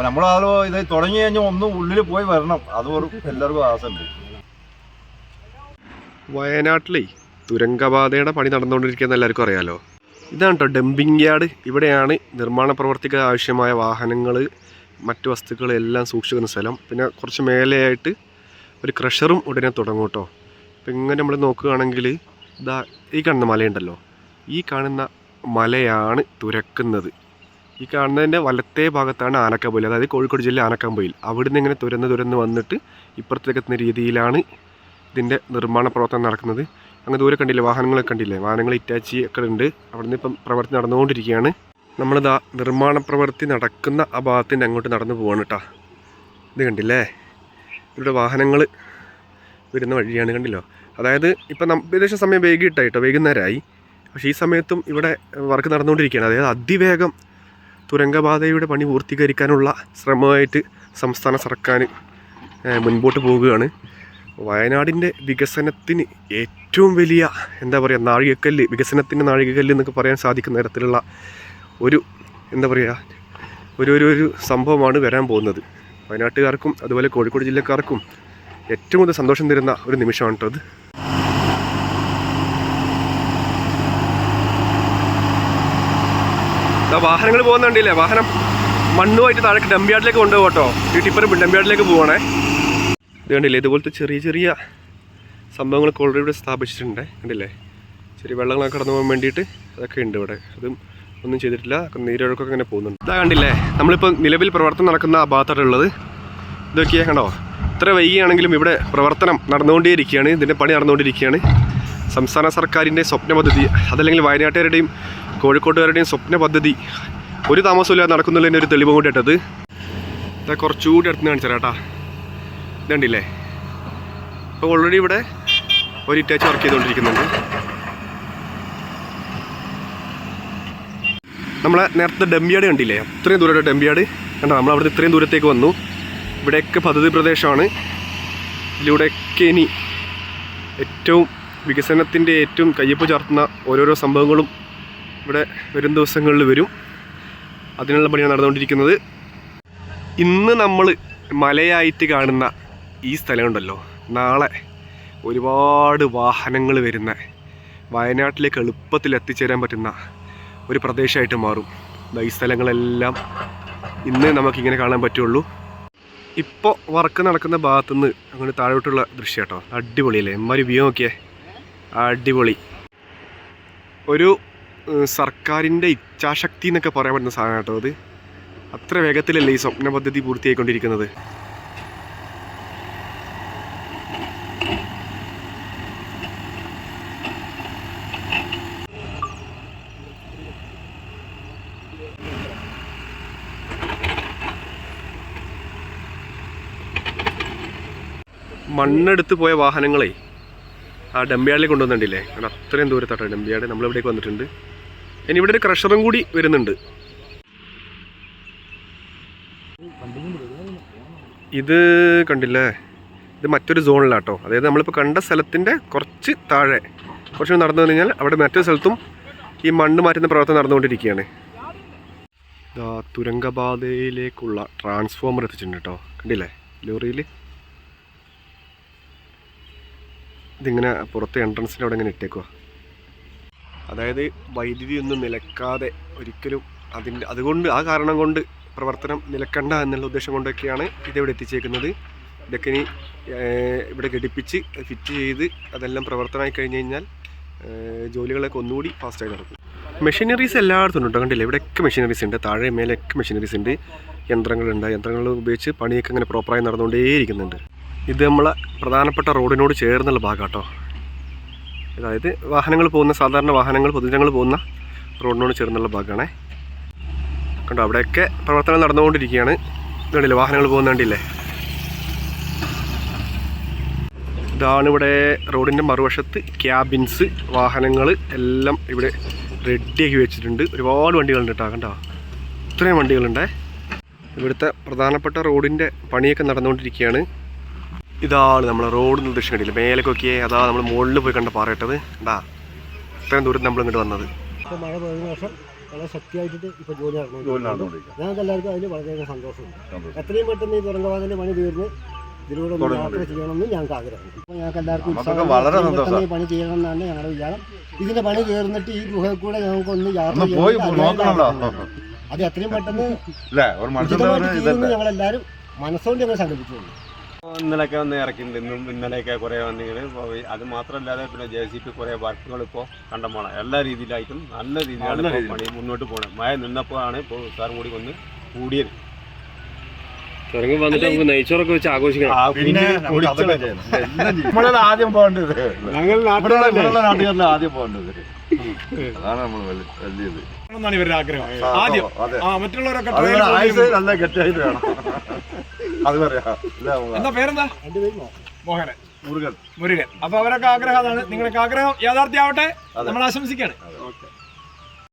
അപ്പൊ നമ്മൾ ആ ഇത് തുടങ്ങി കഴിഞ്ഞാൽ ഒന്ന് ഉള്ളിൽ പോയി വരണം. അത് ഒരു എല്ലാവർക്കും ആശുണ്ട് വയനാട്ടിലേ തുരങ്കപാതയുടെ പണി നടന്നുകൊണ്ടിരിക്കുന്ന എല്ലാവർക്കും അറിയാലോ. ഇതാണ് കേട്ടോ ഡംപിംഗ് യാർഡ് ഇവിടെയാണ് നിർമ്മാണ പ്രവർത്തിക്ക് ആവശ്യമായ വാഹനങ്ങൾ മറ്റു വസ്തുക്കൾ എല്ലാം സൂക്ഷിക്കുന്ന സ്ഥലം. പിന്നെ കുറച്ച് മേലെയായിട്ട് ഒരു ക്രഷറും ഉടനെ തുടങ്ങും കേട്ടോ അപ്പം ഇങ്ങനെ നമ്മൾ നോക്കുകയാണെങ്കിൽ ഇതാ ഈ കാണുന്ന മലയുണ്ടല്ലോ. ഈ കാണുന്ന മലയാണ് തുരക്കുന്നത്. ഈ കാണുന്നതിന്റെ വലത്തേ ഭാഗത്താണ് ആനക്കാമ്പൊയിൽ അതായത് കോഴിക്കോട് ജില്ല ആനക്കാമ്പൊയിൽ. അവിടുന്ന് ഇങ്ങനെ തുരന്ന് തുരന്ന് വന്നിട്ട് ഇപ്പുറത്തേക്ക് എത്തുന്ന രീതിയിലാണ് ഇതിന്റെ നിർമ്മാണ പ്രവർത്തനം നടക്കുന്നത്. അങ്ങ് ദൂരെ കണ്ടില്ലേ വാഹനങ്ങളൊക്കെ കണ്ടില്ലേ? വാഹനങ്ങൾ ഇറ്റാച്ചി ഒക്കെ ഉണ്ട്. അവിടുന്ന് ഇപ്പം പ്രവൃത്തി നടന്നുകൊണ്ടിരിക്കുകയാണ്. നമ്മളിതാ നിർമ്മാണ പ്രവൃത്തി നടക്കുന്ന ആ ഭാഗത്തിന്റെ അങ്ങോട്ട് നടന്നു പോവാണ് കേട്ടോ ഇത് കണ്ടില്ലേ? ഇവിടെ വാഹനങ്ങൾ വരുന്ന വഴിയാണ് കണ്ടില്ലോ? അതായത് ഇപ്പം നം ഏകദേശം സമയം വൈകിട്ടായിട്ടോ വൈകുന്നേരമായി. പക്ഷേ ഈ സമയത്തും ഇവിടെ വർക്ക് നടന്നുകൊണ്ടിരിക്കുകയാണ്. അതായത് അതിവേഗം തുരങ്കപാതയുടെ പണി പൂർത്തീകരിക്കാനുള്ള ശ്രമമായിട്ട് സംസ്ഥാന സർക്കാർ മുൻപോട്ട് പോവുകയാണ്. വയനാടിന്റെ വികസനത്തിന് ഏറ്റവും വലിയ എന്താ പറയുക നാഴികക്കല്ല് വികസനത്തിന്റെ നാഴികക്കല്ല് എന്നൊക്കെ പറയാൻ സാധിക്കുന്ന തരത്തിലുള്ള ഒരു എന്താ പറയുക ഒരു ഒരു ഒരു സംഭവമാണ് വരാൻ പോകുന്നത്. വയനാട്ടുകാർക്കും അതുപോലെ കോഴിക്കോട് ജില്ലക്കാർക്കും ഏറ്റവും കൂടുതൽ സന്തോഷം തരുന്ന ഒരു നിമിഷമാണ് കേട്ടോ വാഹനങ്ങൾ പോകുന്നുണ്ടല്ലേ വാഹനം മണ്ണുമായിട്ട് താഴേക്ക് ഡംപ്യാർഡിലേക്ക് കൊണ്ടുപോകും കേട്ടോ. ഈ ടിപ്പറും ഡംപ്യാർഡിലേക്ക് പോകണേ ഇത് കണ്ടില്ലേ? ഇതുപോലത്തെ ചെറിയ ചെറിയ സംഭവങ്ങളൊക്കെ ഓൾറെഡി ഇവിടെ സ്ഥാപിച്ചിട്ടുണ്ട്. കണ്ടില്ലേ? ചെറിയ വെള്ളങ്ങളൊക്കെ കടന്നു പോകാൻ വേണ്ടിയിട്ട് അതൊക്കെ ഉണ്ട് ഇവിടെ. അതും ഒന്നും ചെയ്തിട്ടില്ല. നീരൊഴുക്കൊക്കെ ഇങ്ങനെ പോകുന്നുണ്ട്. ഇതാ കണ്ടില്ലേ? നമ്മളിപ്പോൾ നിലവിൽ പ്രവർത്തനം നടക്കുന്ന ആ ഭാഗത്താണ് ഉള്ളത്. ഇതൊക്കെയാ കണ്ടോ? ഇത്ര വൈകിയാണെങ്കിലും ഇവിടെ പ്രവർത്തനം നടന്നുകൊണ്ടേയിരിക്കുകയാണ്. ഇതിന്റെ പണി നടന്നുകൊണ്ടിരിക്കുകയാണ് സംസ്ഥാന സർക്കാരിന്റെ സ്വപ്ന പദ്ധതി അതല്ലെങ്കിൽ വയനാട്ടുകാരുടെയും കോഴിക്കോട്ടുകാരുടെയും സ്വപ്ന പദ്ധതി. ഒരു താമസമില്ലാതെ നടക്കുന്നുള്ളതിന്റെ ഒരു തെളിവ് കൊണ്ടിട്ടത് ഇതാ കുറച്ചുകൂടി അടുത്ത് കാണിച്ചു തരാം ഇതുണ്ടില്ലേ? അപ്പോൾ ഓൾറെഡി ഇവിടെ ഒരു ഇറ്റാച്ച് വർക്ക് ചെയ്തുകൊണ്ടിരിക്കുന്നുണ്ട്. നമ്മളെ നേരത്തെ ഡംബിയാട് കണ്ടില്ലേ? അത്രയും ദൂരത്തെ ഡംബിയാട് കണ്ട? നമ്മൾ അവിടുന്ന് ഇത്രയും ദൂരത്തേക്ക് വന്നു. ഇവിടെയൊക്കെ പദ്ധതി പ്രദേശമാണ്. ഇതിലൂടെയൊക്കെ ഇനി ഏറ്റവും വികസനത്തിന്റെ ഏറ്റവും കയ്യൊപ്പ് ചാർത്തുന്ന ഓരോരോ സംഭവങ്ങളും ഇവിടെ വരും ദിവസങ്ങളിൽ വരും. അതിനുള്ള പണിയാണ് നടന്നുകൊണ്ടിരിക്കുന്നത്. ഇന്ന് നമ്മൾ മലയായിട്ട് കാണുന്ന ഈ സ്ഥലമുണ്ടല്ലോ. നാളെ ഒരുപാട് വാഹനങ്ങൾ വരുന്ന വയനാട്ടിലേക്ക് എളുപ്പത്തിൽ എത്തിച്ചേരാൻ പറ്റുന്ന ഒരു പ്രദേശമായിട്ട് മാറും. ഈ സ്ഥലങ്ങളെല്ലാം ഇന്ന് നമുക്കിങ്ങനെ കാണാൻ പറ്റുള്ളൂ. ഇപ്പോൾ വർക്ക് നടക്കുന്ന ഭാഗത്തു നിന്ന് അങ്ങോട്ട് താഴോട്ടുള്ള ദൃശ്യം കേട്ടോ. അടിപൊളിയല്ലേ? എമ്മാരി വ്യൂ നോക്കിയേ. അടിപൊളി. ഒരു സർക്കാരിന്റെ ഇച്ഛാശക്തി എന്നൊക്കെ പറയാൻ പറ്റുന്ന സാധനം കേട്ടോ അത്. അത്ര വേഗത്തിലല്ലേ ഈ സ്വപ്ന പദ്ധതി പൂർത്തിയായിക്കൊണ്ടിരിക്കുന്നത്? മണ്ണെടുത്ത് പോയ വാഹനങ്ങളെ ആ ഡംബിയാടിലേക്ക് കൊണ്ടുവന്നിട്ടില്ലേ? അത് അത്രയും ദൂരത്താട്ടോ ഡംബിയാട് നമ്മളിവിടേക്ക് വന്നിട്ടുണ്ട്? ഇനി ഇവിടെ ഒരു ക്രഷറും കൂടി വരുന്നുണ്ട്. ഇത് കണ്ടില്ലേ? ഇത് മറ്റൊരു സോണിലാട്ടോ അതായത് നമ്മളിപ്പോൾ കണ്ട സ്ഥലത്തിന്റെ കുറച്ച് താഴെ. കുറച്ച് നടന്നു കഴിഞ്ഞാൽ അവിടെ മറ്റൊരു സ്ഥലത്തും ഈ മണ്ണ് മാറ്റുന്ന പ്രവർത്തനം നടന്നുകൊണ്ടിരിക്കുകയാണ്. ഇതാ തുരങ്കപാതയിലേക്കുള്ള ട്രാൻസ്ഫോമർ എത്തിച്ചിട്ടുണ്ട് കേട്ടോ കണ്ടില്ലേ? ലോറിയിൽ ഇതിങ്ങനെ പുറത്ത് എൻട്രൻസിന്റെ അവിടെ ഇങ്ങനെ ഇട്ടേക്കുക അതായത് വൈദ്യുതി ഒന്നും നിലക്കാതെ ഒരിക്കലും അതിന്റെ അതുകൊണ്ട് ആ കാരണം കൊണ്ട് പ്രവർത്തനം നിലക്കണ്ട എന്നുള്ള ഉദ്ദേശം കൊണ്ടൊക്കെയാണ് ഇതിവിടെ എത്തിച്ചേക്കുന്നത്. ഇതൊക്കെ ഇനി ഇവിടെ ഘടിപ്പിച്ച് ഫിറ്റ് ചെയ്ത് അതെല്ലാം പ്രവർത്തനമായി കഴിഞ്ഞ് കഴിഞ്ഞാൽ ജോലികളൊക്കെ ഒന്നുകൂടി ഫാസ്റ്റായി നടക്കും. മെഷീനറീസ് എല്ലായിടത്തും ഉണ്ട് കണ്ടില്ലേ? ഇവിടെയൊക്കെ മെഷീനറീസ് ഉണ്ട് താഴെ മേലെയൊക്കെ മെഷീനറീസ് ഉണ്ട്. യന്ത്രങ്ങളുണ്ട് യന്ത്രങ്ങൾ ഉപയോഗിച്ച് പണിയൊക്കെ ഇങ്ങനെ പ്രോപ്പറായി നടന്നുകൊണ്ടേയിരിക്കുന്നുണ്ട്. ഇത് നമ്മളെ പ്രധാനപ്പെട്ട റോഡിനോട് ചേർന്നുള്ള ഭാഗം കേട്ടോ. അതായത് വാഹനങ്ങൾ പോകുന്ന സാധാരണ വാഹനങ്ങൾ പൊതുജനങ്ങൾ പോകുന്ന റോഡിനോട് ചേർന്നുള്ള ഭാഗമാണേ കണ്ടോ അവിടെയൊക്കെ പ്രവർത്തനം നടന്നുകൊണ്ടിരിക്കുകയാണ്. ഇതുണ്ടല്ലേ വാഹനങ്ങൾ പോകുന്ന കണ്ടില്ലേ? ഇതാണ് ഇവിടെ റോഡിന്റെ മറുവശത്ത് ക്യാബിൻസ് വാഹനങ്ങൾ എല്ലാം ഇവിടെ റെഡിയാക്കി വെച്ചിട്ടുണ്ട്. ഒരുപാട് വണ്ടികളുണ്ട് കേട്ടോ കണ്ടോ? ഇത്രയും വണ്ടികളുണ്ടേ. ഇവിടുത്തെ പ്രധാനപ്പെട്ട റോഡിന്റെ പണിയൊക്കെ നടന്നുകൊണ്ടിരിക്കുകയാണ്. ഇതാണ് നമ്മളെ റോഡ് നിർദ്ദേശം കണ്ടില്ല മേലേക്കൊക്കെ അതാ നമ്മൾ മുകളിൽ പോയി കണ്ട പാറയിട്ടത്. ഉണ്ടാ ഇത്രയും ദൂരം നമ്മൾ ഇങ്ങോട്ട് വന്നത്. മഴ പെയ്യുന്ന വർഷം വളരെ ശക്തിയായിട്ട് ഇപ്പോൾ ജോലി നടന്നു നടന്നുകൊണ്ടിരിക്കുക ഞങ്ങൾക്ക് എല്ലാവർക്കും അതിൽ വളരെയധികം സന്തോഷമുണ്ട്. സന്തോഷം. എത്രയും പെട്ടെന്ന് ഈ തുറങ്കവാതിന്റെ പണി തീർന്ന് ഇതിലൂടെ ഒന്ന് യാത്ര ചെയ്യണമെന്ന് ഞങ്ങൾക്ക് ആഗ്രഹം അപ്പോൾ ഞങ്ങൾക്ക് എല്ലാവർക്കും വളരെ സന്തോഷം. പണി ചെയ്യണം എന്നാണ് ഞങ്ങളുടെ വിചാരം. ഇതിന്റെ പണി തീർന്നിട്ട് ഈ ഗുഹയിൽ കൂടെ ഞങ്ങൾക്കൊന്ന് യാത്ര ചെയ്യണമെന്ന് അത് എത്രയും പെട്ടെന്ന് ഞങ്ങളെല്ലാവരും മനസ്സുകൊണ്ട് ഞങ്ങൾ സങ്കല്പിച്ചിട്ടുണ്ട് ഇന്നലെയൊക്കെ വന്ന് ഇറക്കിയിട്ടുണ്ട്. ഇന്നും ഇന്നലെയൊക്കെ കുറേ വന്നിങ്ങനെ അത് മാത്രമല്ലാതെ പിന്നെ ജെ സി പി കുറേ വർക്കുകൾ ഇപ്പോൾ കണ്ടമാണ് എല്ലാ രീതിയിലായിട്ടും നല്ല രീതിയിലാണ്. പണി മുന്നോട്ട് പോകണം മഴ നിന്നപ്പോഴാണ് ഇപ്പോൾ സാറും കൂടി വന്ന് കൂടിയത്. വന്നിട്ട് നമുക്ക് നെയ്ച്ചോറൊക്കെ വെച്ച് ആഘോഷിക്കണം. പിന്നെ ആദ്യം പോകേണ്ടത്. ഞങ്ങൾ ആദ്യം പോകേണ്ടത്? അതാണ് നമ്മൾ വലിയത്. എന്നാണ് ഇവരുടെ ആഗ്രഹം. ആദ്യം. അതെ. മറ്റുള്ളവരൊക്കെ നല്ല ഗട്ടിയായിട്ട് വേണം. അത് പറയാം. എന്താ പേരെന്താ. മോഹനൻ. മുരുകൻ. മുരുകൻ. അപ്പൊ അവരൊക്കെ ആഗ്രഹം അതാണ്. നിങ്ങളൊക്കെ ആഗ്രഹം യാഥാർത്ഥ്യമാവട്ടെ. നമ്മൾ ആശംസിക്കാണ്